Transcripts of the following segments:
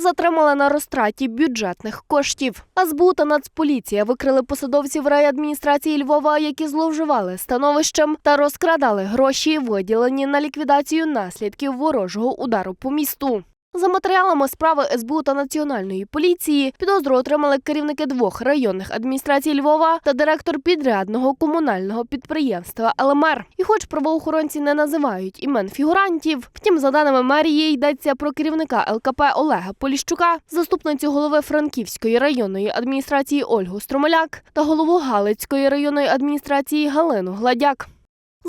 затримали на розтраті бюджетних коштів. СБУ та Нацполіція викрили посадовців райадміністрації Львова, які зловживали становищем та розкрадали гроші, виділені на ліквідацію наслідків ворожого удару по місту. За матеріалами справи СБУ та Національної поліції підозру отримали керівники двох районних адміністрацій Львова та директор підрядного комунального підприємства ЛМР. І хоч правоохоронці не називають імен фігурантів, втім, за даними мерії, йдеться про керівника ЛКП Олега Поліщука, заступницю голови Франківської районної адміністрації Ольгу Стромоляк та голову Галицької районної адміністрації Галину Гладяк.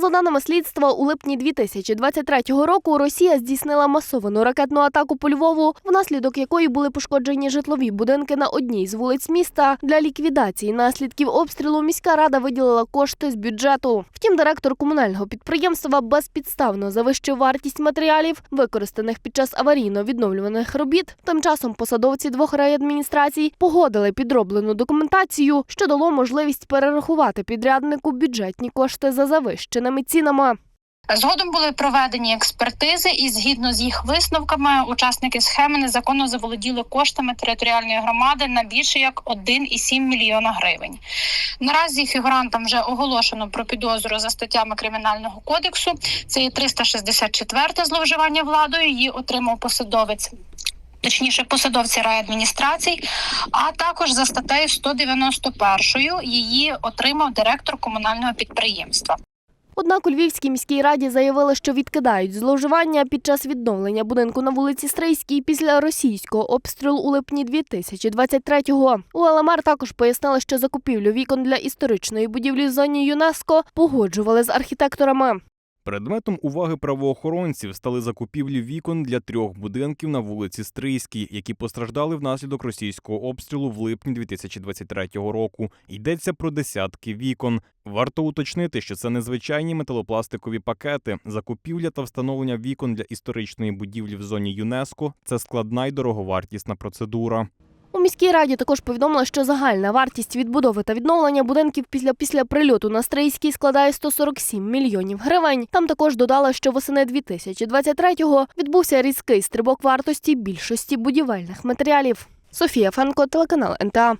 За даними слідства, у липні 2023 року Росія здійснила масовану ракетну атаку по Львову, внаслідок якої були пошкоджені житлові будинки на одній з вулиць міста. Для ліквідації наслідків обстрілу міська рада виділила кошти з бюджету. Втім, директор комунального підприємства безпідставно завищив вартість матеріалів, використаних під час аварійно-відновлюваних робіт. Тим часом посадовці двох райадміністрацій погодили підроблену документацію, що дало можливість перерахувати підряднику бюджетні кошти за завищеними цінами. Згодом були проведені експертизи, і згідно з їх висновками, учасники схеми незаконно заволоділи коштами територіальної громади на більше як 1,7 мільйона гривень. Наразі фігурантам вже оголошено про підозру за статтями кримінального кодексу. Це є 364 зловживання владою. Її отримав посадовець. Точніше, посадовці райадміністрацій, а також за статтею 191 її отримав директор комунального підприємства. Однак у Львівській міській раді заявили, що відкидають зловживання під час відновлення будинку на вулиці Стрийській після російського обстрілу у липні 2023-го. У ЛМР також пояснили, що закупівлю вікон для історичної будівлі в зоні ЮНЕСКО погоджували з архітекторами. Предметом уваги правоохоронців стали закупівлі вікон для трьох будинків на вулиці Стрийській, які постраждали внаслідок російського обстрілу в липні 2023 року. Йдеться про десятки вікон. Варто уточнити, що це незвичайні металопластикові пакети. Закупівля та встановлення вікон для історичної будівлі в зоні ЮНЕСКО це складна й дороговартісна процедура. У міській раді також повідомили, що загальна вартість відбудови та відновлення будинків після після прильоту на Стрийський складає 147 мільйонів гривень. Там також додали, що восени 2023-го відбувся різкий стрибок вартості більшості будівельних матеріалів. Софія Фенко, телеканал НТА.